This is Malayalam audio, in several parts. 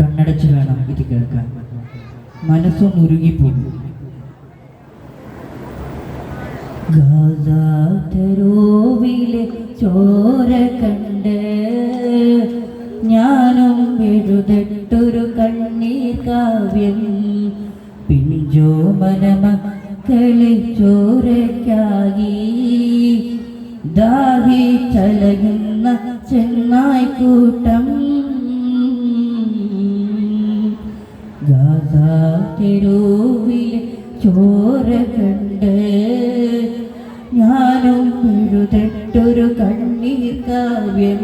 കണ്ണടച്ച് വേണം ഇത് കേൾക്കാൻ. മനസ്സൊന്ന് ഉരുകിപ്പോകും ഗാഥാതരോവിലെ ചോര കണ്ട് ഞാനും എഴുതട്ടൊരു കണ്ണീർ കാവ്യം. പിഞ്ചോ മനമക്കളെ ചോരക്കായി ദാഹി ചലയുന്ന ഗാഥാ തെരുവിലെ ചോര കണ്ട് ഞാനും എഴുതട്ടൊരു കണ്ണീർ കാവ്യം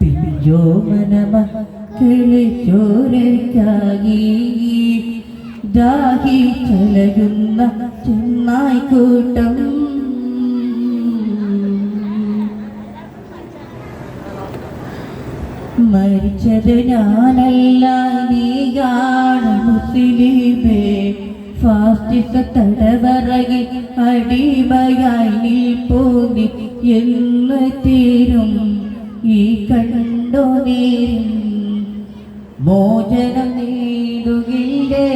പിഞ്ചോ മനമക്കളെ ചോരയ്ക്കായി ദാഹി ചലയുന്ന ചെന്നായ്ക്കൂട്ടം മരിച്ചത് ഞാനല്ല. നീയാണ് മുസ്ലിമേ. ഫാസ്റ്റിസ തടവറകിൽ അടിമയായി നിൽപ്പോന്നി എന്ന് തീരും. ഈ കണ്ടോ നീ മോചനം നേടുകില്ലേ?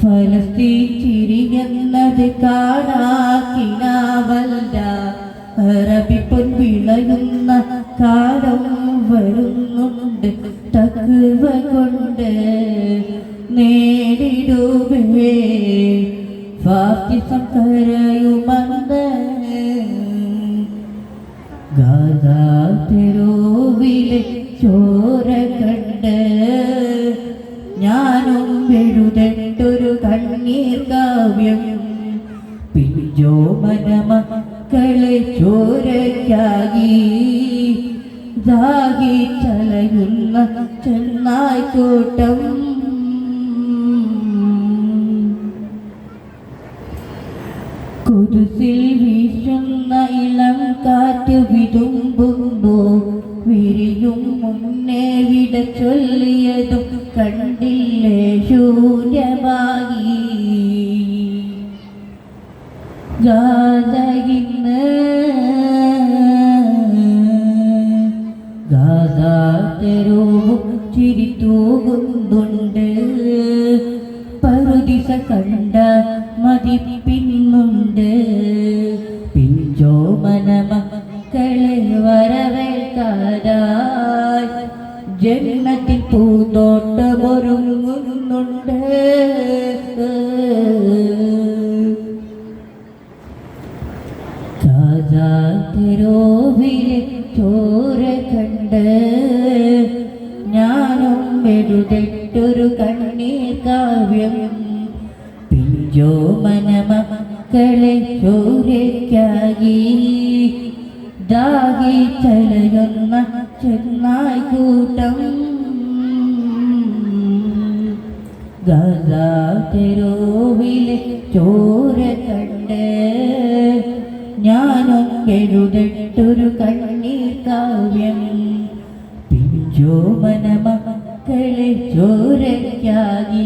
ഫലസ്തീൻ ചിരിയെന്നത് കാണാക്കിനാവല്ല കാലം വരുന്നുണ്ട് തക്കുവ കൊണ്ട് നേടിടുവേ. ഫാത്തിസം കരയുമന്ന് ഗാഥാ തെരുവിലെ ചോര കണ്ട് ഞാനും എഴുതണ്ടൊരു കണ്ണീർ കാവ്യം പിഞ്ചോ മനമക്കളെ ചോരയ്ക്കായി ദാഹി ചലയുന്ന ചെന്നായിക്കോട്ടം കുരുസിൽ വീശുന്ന ഇളം കാറ്റ് വിതുമ്പുമ്പോ വിരിയും മുന്നേ വിട ചൊല്ലിയതും കണ്ടില്ലേ ശൂന്യമായി ഗാഥയിന്ന് പറുദിസ കണ്ട മതിപ്പിന്നുണ്ട് പിഞ്ചോ മനമക്കളെ വരവേൽക്കാരായി ജന്മത്തിൽ പൂന്തോട്ടമൊരുങ്ങുന്നുണ്ട്. തെരുവിലെ ചോര കണ്ട് ഞാനും എഴുതട്ടൊരു കണ്ണീർ കാവ്യം. പിഞ്ചോ മനമക്കളെ ചോരയ്ക്കായി ദാഹി ചലയുന്ന ചെന്നായ്ക്കൂട്ടം കൂട്ടം. ഗതാതിരോവിലെ ചോര കണ്ട് ഞാനും എഴുതട്ടൊരു കണ്ണീർ കാവ്യം. പിഞ്ചോ മനമക്കളെ ചോരയ്ക്കായി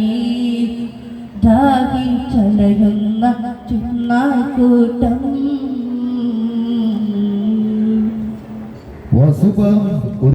ദാഹി ചലയുന്ന ചുന്നാക്കൂട്ടം വസുപം